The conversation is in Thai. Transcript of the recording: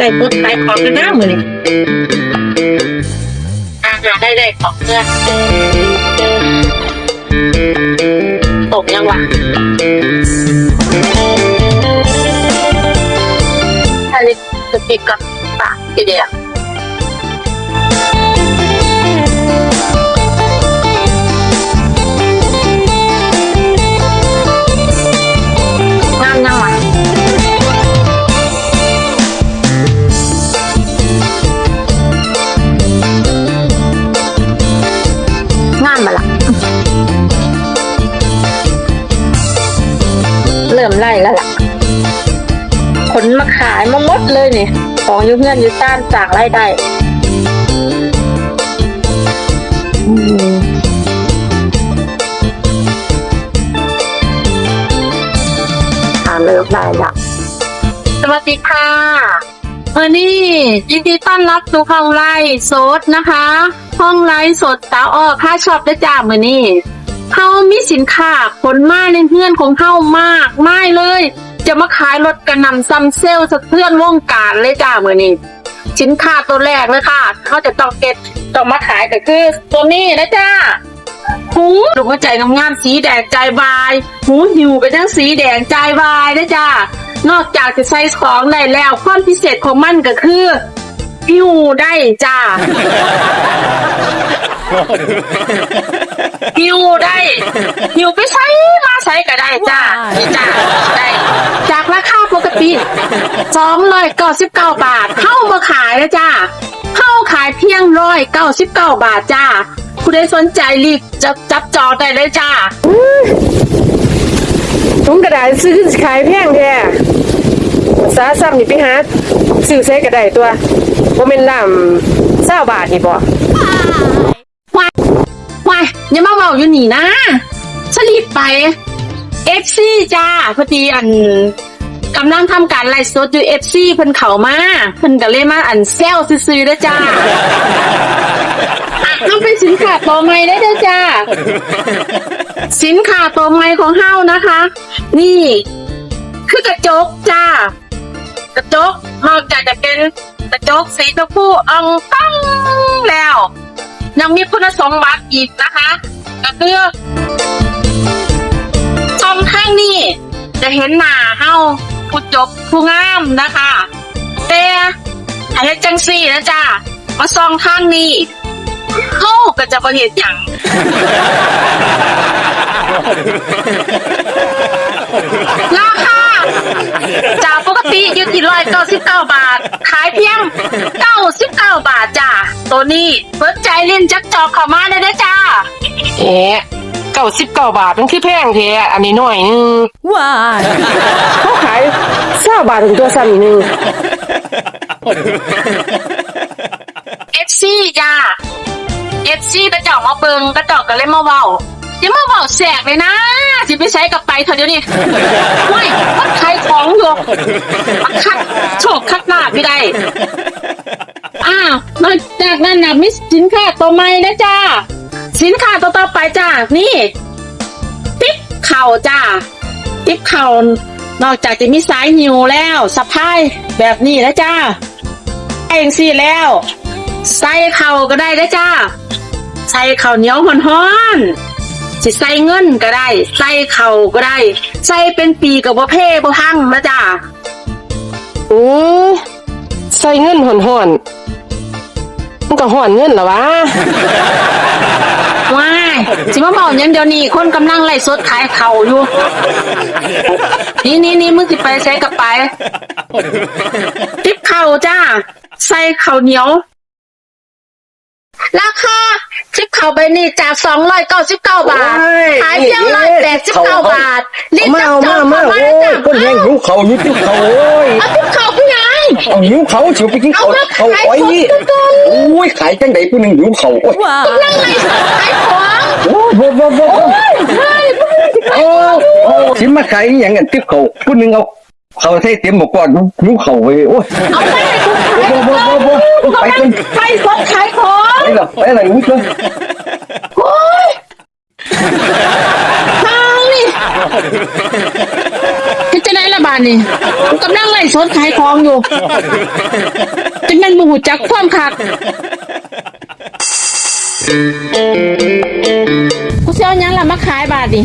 ใส่รถขายของกันหน้ามือนี่อาหารได้ได้ของเพื่อนตกยังวะอันนี้สติกกับปากกี่เดียว เริ่มไล่แล้วล่ะขนมาขายมาหมดเลยนี่ของยุ่เงื่อนอยู่ต้านจากไล่ได้อืมอ่าเริ่มได้ละสวัสดีค่ะเออนี่ยินดีต้อนรับสู่ห้องไลฟ์สดนะคะ ห้องไลฟ์สดสาวอ้อผ้าช็อปได้จ้ามือนี่ เฮามีสินค้าผลไมาในเพื่อนของเฮามากไม่เลย จะมาขายรถกระนำซัมเซลสะเทือนวงการเลยจ้ามือนี่สินค้าตัวแรกเลยค่ะเขาจะต้องเก็ตต้องมาขายก็คือตัวนี้นะจ้าหูลูกหัวใจงามๆสีแดงใจวาย หูหิวก็จังสีแดงใจวายนะจ้านอกจากจะใส่ของได้แล้วความพิเศษของมันก็คือ หิวได้จ้าหิวได้หิวไปใช้มาใช้ก็ได้จ้านี่จ้าได้ จากราคาปกติสองร้อยเก้าสิบเก้าบาทเข้ามาขายนะจ้าเข้าขายเพียงร้อยเก้าสิบเก้าบาทจ้าผู้ใดสนใจรีบจับจับจองได้เลยจ้าถุงกระดาษซื้อขายแพงแท้ สาซ้ำนี่ไปหาซื้อใช้กระไดตัวบ่แม่นลำเศร้าบาทนี่บ่วายวายอย่ามาเมาอยู่นี่นะฉันรีบไปเอฟซีจ้าพอดีอันกำลังทำการไลฟ์สดอยู่เอฟซีเพิ่นเขามาเพิ่นก็เลยมาอันเซลซื้อๆนะจ้าอะทำเป็นสินค้าตัวใหม่ได้เด้อจ้า สินค้าตัวใหม่ของเฮานะคะ นี่ คือกระจกจ้า กระจกนอกจากจะเป็นกระจกสีชมพูอ่องตั้งแล้ว ยังมีคุณสมบัติอีกนะคะ ก็คือช่องข้างนี้ จะเห็นหน้าเฮาผู้จบผู้งามนะคะแต่ถ้าเฮ็ดจังซี่นะจ๊ะมาซองข้างนี้เฮาก็จะบ่เห็นหยังราคาจา กปกติอยู่ที่ร้อยเก้าสิบเก้าบาท ขายเพียงเก้าสิบเก้าบาทจ้าตัวนี้เปิดใจเล่นจักจอกเข้ามาได้เลยจ้าแหม99บาทมันคือแพงแท้อันนี้หน่อยนึง Why? เขาขาย20บาทถึงตัวซ้ำนี่นึงเอฟซีจ้าเอฟซีกระจอกมาเบิงกระจอกก็เลยมาเว้า อย่ามาเว้าแสกเลยนะสิไปใช้กับไปเถอะเดี๋ยวนี้ไม่มันขายของอยู่มันคัดโชคคัดหน้าพี่ได้ อ้าวนอกจากนั้นนะมิสินค้าตัวใหม่นะจ้าสินค้าตัวต่อไปจ้านี่ ติ๊บเข่าจ้าติ๊บเข่านอกจากจะมีสายหิวแล้วสะพายแบบนี้นะจ้าเองสิแล้วใส่เข่าก็ได้นะจ้าใส่เข่าวเหนียวฮ้อนๆ สิใส่เงินก็ได้ ใส่เข่าก็ได้ ใส่เป็นปีกับว่าเพ่บ่พังนะจ้าโอ้ใส่เงินห่อนๆมันก็ห่อนเงินเหรอวะว้ายสิมาบอกยังเดี๋ยวนี้คนกำลังไล่สดขายเข่าอยู่ นี่นี่นี่มึงสิไปใช้กับไป ติ๊บเข่าจ้า ใส่เข่าวเหนียว ราคาติ๊บเข่าใบนี้จากสองร้อยเก้าสิบเก้าบาทโอ้ยขายเพียงร้อยแปดสิบเก้าบาทรีบมาจับเอาจมาองมาเข้าโอ้มาเลยยจ้าคนแย่งหิวเขาหิวเขาโอ้ยเอาติ๊บเข่าพี่ไง เอาหิวเขาเฉียวไปกินเขาเอามาเขาขายอ้อยสดก่อน โอ้ยขายจังไดผู้หนึ่งหิวเขาโอ้ยนั่งไล่สดขายของโอ้ยบ่บ่บ่บ่เฮ้ยโอ้โอ้สิมาขายอหย่างกันติ๊บเขาผู้หนึ่งเอาเขาใส่เต็มบอกก่อนหิวเขาเว้ยโอ้ยเอาไปขายบ่บ่บ่บ่บ่ไปกัน ไปสดขายข องไปหรอะไรอุ้ยเลยโอ้ยทางนี่คือจะได้ละบาทนนี่กูกำลังไล่สดขายของอยู่จังนั้นบูหูจักความคักกูสิเอาหยังละมาขายบาดนี่